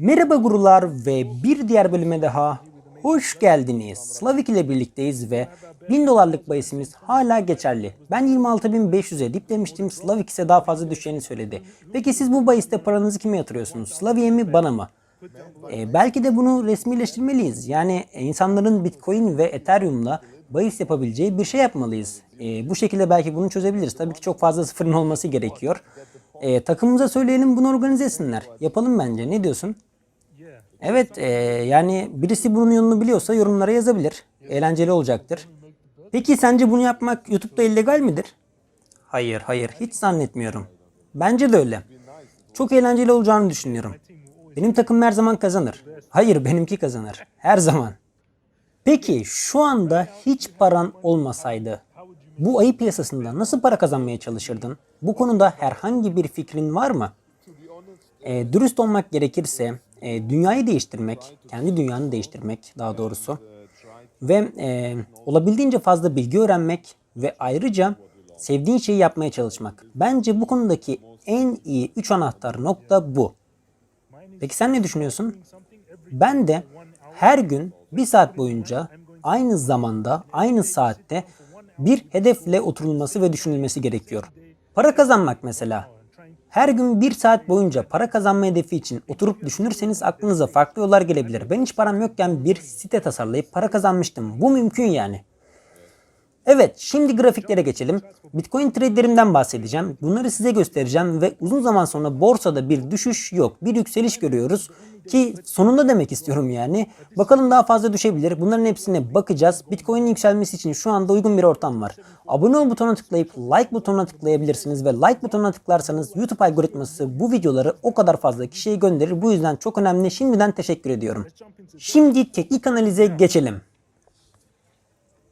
Merhaba gurular ve bir diğer bölüme daha hoş geldiniz. Slavik ile birlikteyiz ve 1000 dolarlık bahisimiz hala geçerli. Ben 26.500'e dip demiştim. Slavik ise daha fazla düşeceğini söyledi. Peki siz bu bahiste paranızı kime yatırıyorsunuz? Slavik'e mi bana mı? E, belki de bunu resmileştirmeliyiz. Yani insanların Bitcoin ve Ethereum'la bahis yapabileceği bir şey yapmalıyız. E, bu şekilde belki bunu çözebiliriz. Tabii ki çok fazla sıfırın olması gerekiyor. E, takımımıza söyleyelim bunu organize etsinler. Yapalım bence. Ne diyorsun? Evet, e, yani birisi bunun yolunu biliyorsa yorumlara yazabilir. Eğlenceli olacaktır. Peki sence bunu yapmak YouTube'da illegal midir? Hayır, hayır. Hiç zannetmiyorum. Bence de öyle. Çok eğlenceli olacağını düşünüyorum. Benim takım her zaman kazanır. Hayır, benimki kazanır. Her zaman. Peki şu anda hiç paran olmasaydı bu ayı piyasasında nasıl para kazanmaya çalışırdın? Bu konuda herhangi bir fikrin var mı? E, dürüst olmak gerekirse e, dünyayı değiştirmek, kendi dünyanı değiştirmek daha doğrusu ve e, olabildiğince fazla bilgi öğrenmek ve ayrıca sevdiğin şeyi yapmaya çalışmak. Bence bu konudaki en iyi üç anahtar nokta bu. Peki sen ne düşünüyorsun? Ben de her gün bir saat boyunca aynı zamanda, aynı saatte bir hedefle oturulması ve düşünülmesi gerekiyor. Para kazanmak mesela. Her gün bir saat boyunca para kazanma hedefi için oturup düşünürseniz aklınıza farklı yollar gelebilir. Ben hiç param yokken bir site tasarlayıp para kazanmıştım. Bu mümkün yani. Evet, şimdi grafiklere geçelim. Bitcoin trade'lerimden bahsedeceğim. Bunları size göstereceğim ve uzun zaman sonra borsada bir düşüş yok. Bir yükseliş görüyoruz ki sonunda demek istiyorum yani. Bakalım daha fazla düşebilir. Bunların hepsine bakacağız. Bitcoin'in yükselmesi için şu anda uygun bir ortam var. Abone ol butonuna tıklayıp like butonuna tıklayabilirsiniz ve like butonuna tıklarsanız YouTube algoritması bu videoları o kadar fazla kişiye gönderir. Bu yüzden çok önemli. Şimdiden teşekkür ediyorum. Şimdi teknik analize geçelim.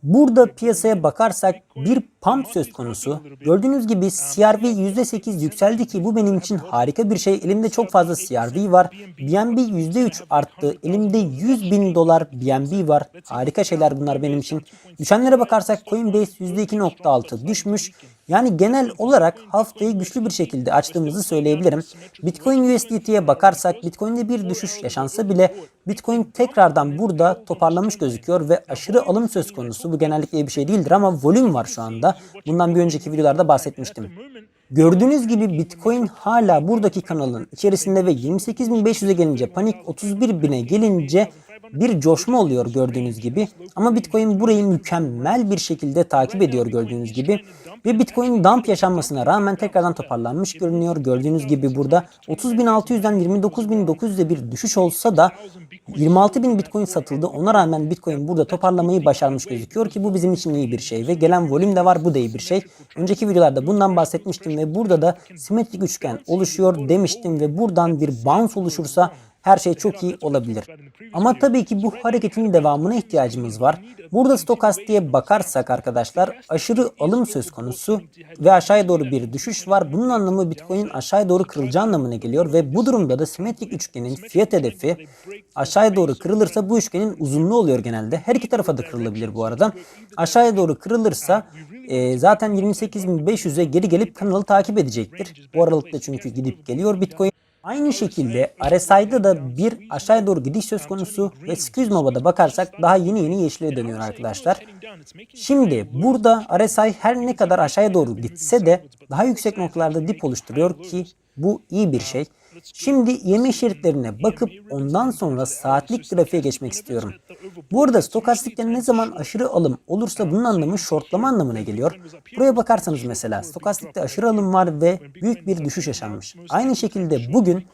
Burada piyasaya bakarsak bir pump söz konusu. Gördüğünüz gibi CRV %8 yükseldi ki bu benim için harika bir şey. Elimde çok fazla CRV var. BNB %3 arttı. Elimde 100 bin dolar BNB var. Harika şeyler bunlar benim için. Düşenlere bakarsak Coinbase %2.6 düşmüş. Yani genel olarak haftayı güçlü bir şekilde açtığımızı söyleyebilirim. Bitcoin USDT'ye bakarsak Bitcoin'de bir düşüş yaşansa bile Bitcoin tekrardan burada toparlamış gözüküyor ve aşırı alım söz konusu. Bu genellikle bir şey değildir ama volüm var şu anda. Bundan bir önceki videolarda bahsetmiştim. Gördüğünüz gibi Bitcoin hala buradaki kanalın içerisinde ve 28.500'e gelince panik 31.000'e gelince bir coşma oluyor gördüğünüz gibi. Ama Bitcoin burayı mükemmel bir şekilde takip ediyor gördüğünüz gibi. Ve Bitcoin dump yaşanmasına rağmen tekrardan toparlanmış görünüyor. Gördüğünüz gibi burada 30.600'den 29.900'e bir düşüş olsa da 26.000 Bitcoin satıldı. Ona rağmen Bitcoin burada toparlamayı başarmış gözüküyor ki bu bizim için iyi bir şey. Ve gelen volüm de var bu da iyi bir şey. Önceki videolarda bundan bahsetmiştim ve burada da simetrik üçgen oluşuyor demiştim ve buradan bir bounce oluşursa her şey çok iyi olabilir. Ama tabii ki bu hareketin devamına ihtiyacımız var. Burada stokastiğe bakarsak arkadaşlar aşırı alım söz konusu ve aşağıya doğru bir düşüş var. Bunun anlamı Bitcoin aşağıya doğru kırılacağı anlamına geliyor ve bu durumda da simetrik üçgenin fiyat hedefi aşağıya doğru kırılırsa bu üçgenin uzunluğu oluyor genelde. Her iki tarafa da kırılabilir bu arada. Aşağıya doğru kırılırsa e, zaten 28.500'e geri gelip kanalı takip edecektir. Bu aralıkta çünkü gidip geliyor Bitcoin. Aynı şekilde RSI'da da bir aşağıya doğru gidiş söz konusu ve Squeeze da bakarsak daha yeni yeni yeşile dönüyor arkadaşlar. Şimdi burada RSI her ne kadar aşağıya doğru gitse de daha yüksek noktalarda dip oluşturuyor ki bu iyi bir şey. Şimdi yeme şeritlerine bakıp ondan sonra saatlik grafiğe geçmek istiyorum. Bu arada stokastikte ne zaman aşırı alım olursa bunun anlamı shortlama anlamına geliyor. Buraya bakarsanız mesela stokastikte aşırı alım var ve büyük bir düşüş yaşanmış. Aynı şekilde bugün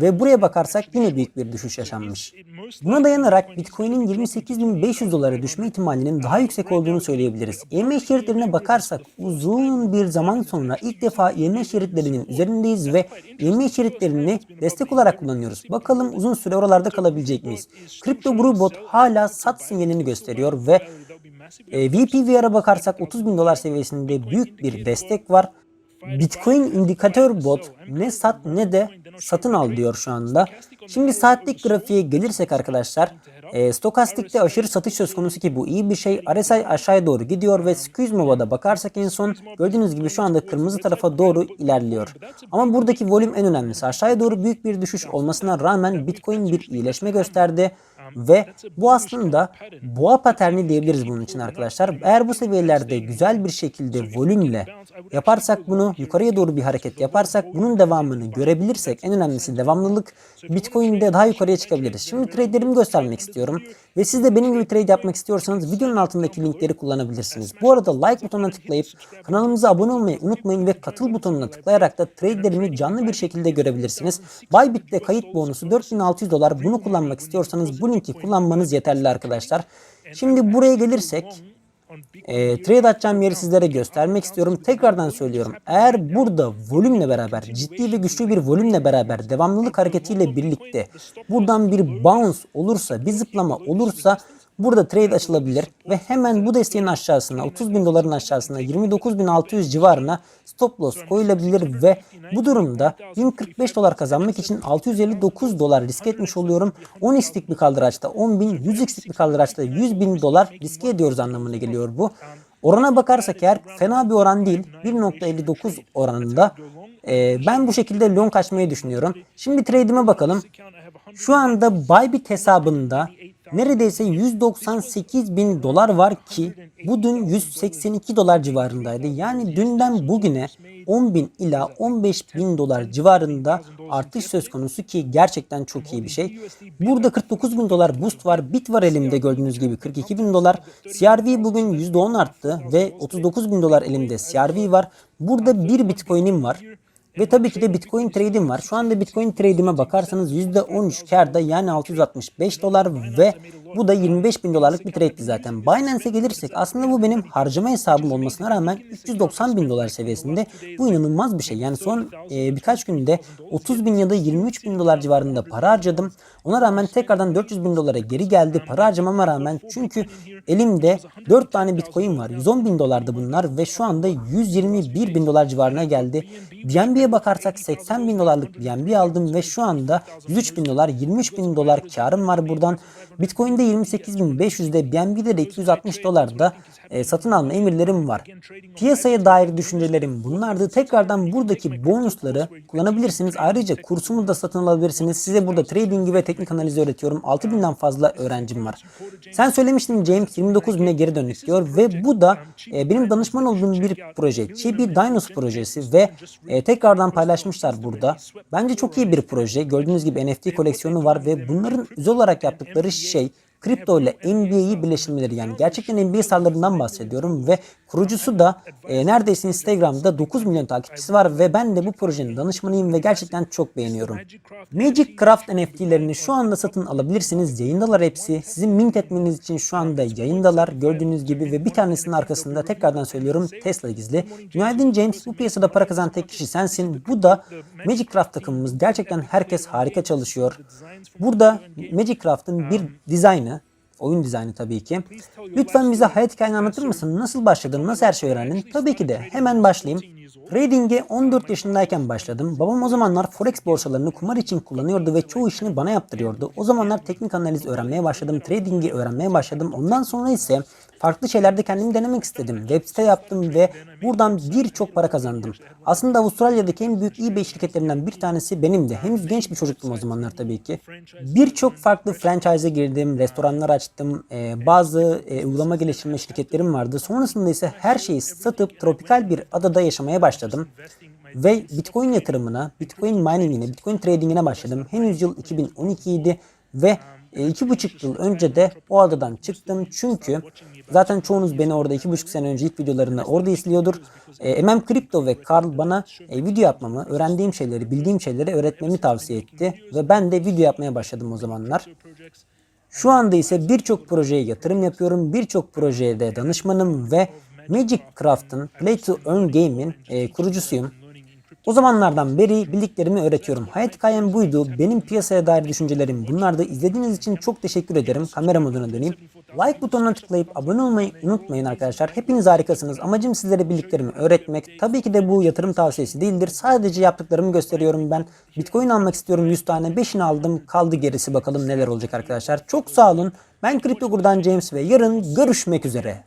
ve buraya bakarsak yine büyük bir düşüş yaşanmış. Buna dayanarak Bitcoin'in 28.500 dolara düşme ihtimalinin daha yüksek olduğunu söyleyebiliriz. EMA şeritlerine bakarsak uzun bir zaman sonra ilk defa EMA şeritlerinin üzerindeyiz ve EMA şeritlerini destek olarak kullanıyoruz. Bakalım uzun süre oralarda kalabilecek miyiz? Crypto Blue Bot hala sat sinyalini gösteriyor ve e, VPVR'a bakarsak 30 bin dolar seviyesinde büyük bir destek var. Bitcoin indikatör bot ne sat ne de satın al diyor şu anda. Şimdi saatlik grafiğe gelirsek arkadaşlar E, stokastikte aşırı satış söz konusu ki bu iyi bir şey. RSI aşağıya doğru gidiyor ve Squeeze Mova'da bakarsak en son gördüğünüz gibi şu anda kırmızı tarafa doğru ilerliyor. Ama buradaki volüm en önemlisi. Aşağıya doğru büyük bir düşüş olmasına rağmen Bitcoin bir iyileşme gösterdi. Ve bu aslında boğa paterni diyebiliriz bunun için arkadaşlar. Eğer bu seviyelerde güzel bir şekilde volümle yaparsak bunu yukarıya doğru bir hareket yaparsak bunun devamını görebilirsek en önemlisi devamlılık Bitcoin'de daha yukarıya çıkabiliriz. Şimdi trade'lerimi göstermek istiyorum. Ve siz de benim gibi trade yapmak istiyorsanız videonun altındaki linkleri kullanabilirsiniz. Bu arada like butonuna tıklayıp kanalımıza abone olmayı unutmayın ve katıl butonuna tıklayarak da trade'lerimi canlı bir şekilde görebilirsiniz. Bybit'te kayıt bonusu 4600 dolar. Bunu kullanmak istiyorsanız bu linki kullanmanız yeterli arkadaşlar. Şimdi buraya gelirsek e, trade atacağım yeri sizlere göstermek istiyorum. Tekrardan söylüyorum. Eğer burada volümle beraber ciddi ve güçlü bir volümle beraber devamlılık hareketiyle birlikte buradan bir bounce olursa bir zıplama olursa burada trade açılabilir ve hemen bu desteğin aşağısına 30 bin doların aşağısına 29.600 civarına stop loss koyulabilir ve bu durumda 1045 dolar kazanmak için 659 dolar risk etmiş oluyorum. 10x'lik bir kaldıraçta 10 bin, 100x'lik bir kaldıraçta 100 bin dolar riske ediyoruz anlamına geliyor bu. Orana bakarsak eğer fena bir oran değil. 1.59 oranında. Ee, ben bu şekilde long açmayı düşünüyorum. Şimdi trade'ime bakalım. Şu anda Bybit hesabında neredeyse 198 bin dolar var ki bu dün 182 dolar civarındaydı. Yani dünden bugüne 10 bin ila 15 bin dolar civarında artış söz konusu ki gerçekten çok iyi bir şey. Burada 49 bin dolar boost var. Bit var elimde gördüğünüz gibi 42 bin dolar. CRV bugün %10 arttı ve 39 bin dolar elimde CRV var. Burada bir bitcoin'im var. Ve tabii ki de Bitcoin trade'im var. Şu anda Bitcoin trade'ime bakarsanız %13 karda yani 665 dolar ve bu da 25 bin dolarlık bir trade'ti zaten. Binance'e gelirsek aslında bu benim harcama hesabım olmasına rağmen 390 bin dolar seviyesinde. Bu inanılmaz bir şey. Yani son e, birkaç günde 30 bin ya da 23 bin dolar civarında para harcadım. Ona rağmen tekrardan 400 bin dolara geri geldi para harcamama rağmen. Çünkü elimde 4 tane Bitcoin var. 110 bin dolardı bunlar ve şu anda 121 bin dolar civarına geldi. BNB'ye bakarsak 80 bin dolarlık BNB aldım ve şu anda 103 bin dolar 23 bin dolar karım var buradan. Bitcoin'de 28.500'de BNB'de de 260 dolarda e, satın alma emirlerim var. Piyasaya dair düşüncelerim bunlardı. Tekrardan buradaki bonusları kullanabilirsiniz. Ayrıca kursumu da satın alabilirsiniz. Size burada trading'i ve teknik analizi öğretiyorum. 6000'den fazla öğrencim var. Sen söylemiştin James 29 bine geri döndük diyor ve bu da e, benim danışman olduğum bir proje. Chibi Dinos projesi ve e, tekrardan paylaşmışlar burada. Bence çok iyi bir proje. Gördüğünüz gibi NFT koleksiyonu var ve bunların özel olarak yaptıkları şey kripto ile NBA'yi birleştirmeleri yani gerçekten NBA sağlarından bahsediyorum ve kurucusu da e, neredeyse Instagram'da 9 milyon takipçisi var ve ben de bu projenin danışmanıyım ve gerçekten çok beğeniyorum. Magic Craft NFT'lerini şu anda satın alabilirsiniz. Yayındalar hepsi. Sizin mint etmeniz için şu anda yayındalar gördüğünüz gibi ve bir tanesinin arkasında tekrardan söylüyorum Tesla gizli. Günaydın James bu piyasada para kazanan tek kişi sensin. Bu da Magic Craft takımımız. Gerçekten herkes harika çalışıyor. Burada Magic Craft'ın bir dizaynı Oyun dizaynı tabii ki. Lütfen bize hayat hikayeni anlatır mısın? Nasıl başladın? Nasıl her şeyi öğrendin? Tabii ki de. Hemen başlayayım. Trading'e 14 yaşındayken başladım. Babam o zamanlar forex borsalarını kumar için kullanıyordu ve çoğu işini bana yaptırıyordu. O zamanlar teknik analiz öğrenmeye başladım. Trading'i öğrenmeye başladım. Ondan sonra ise farklı şeylerde kendimi denemek istedim. Web site yaptım ve buradan birçok para kazandım. Aslında Avustralya'daki en büyük eBay şirketlerinden bir tanesi benimdi. Henüz genç bir çocuktum o zamanlar tabii ki. Birçok farklı franchise'e girdim, restoranlar açtım, e, bazı e, uygulama geliştirme şirketlerim vardı. Sonrasında ise her şeyi satıp tropikal bir adada yaşamaya başladım. Ve Bitcoin yatırımına, Bitcoin miningine, Bitcoin tradingine başladım. Henüz yıl 2012 idi ve e, iki buçuk yıl önce de o adadan çıktım çünkü zaten çoğunuz beni orada iki buçuk sene önce ilk videolarını orada izliyordur. MM Crypto ve Carl bana e, video yapmamı, öğrendiğim şeyleri, bildiğim şeyleri öğretmemi tavsiye etti ve ben de video yapmaya başladım o zamanlar. Şu anda ise birçok projeye yatırım yapıyorum, birçok projeye de danışmanım ve Magic Craft'ın Play to Earn Game'in e, kurucusuyum. O zamanlardan beri bildiklerimi öğretiyorum. Hayat hikayem buydu. Benim piyasaya dair düşüncelerim bunlardı. İzlediğiniz için çok teşekkür ederim. Kamera moduna döneyim. Like butonuna tıklayıp abone olmayı unutmayın arkadaşlar. Hepiniz harikasınız. Amacım sizlere bildiklerimi öğretmek. Tabii ki de bu yatırım tavsiyesi değildir. Sadece yaptıklarımı gösteriyorum ben. Bitcoin almak istiyorum 100 tane. 5'ini aldım. Kaldı gerisi bakalım neler olacak arkadaşlar. Çok sağ olun. Ben Kriptogur'dan James ve yarın görüşmek üzere.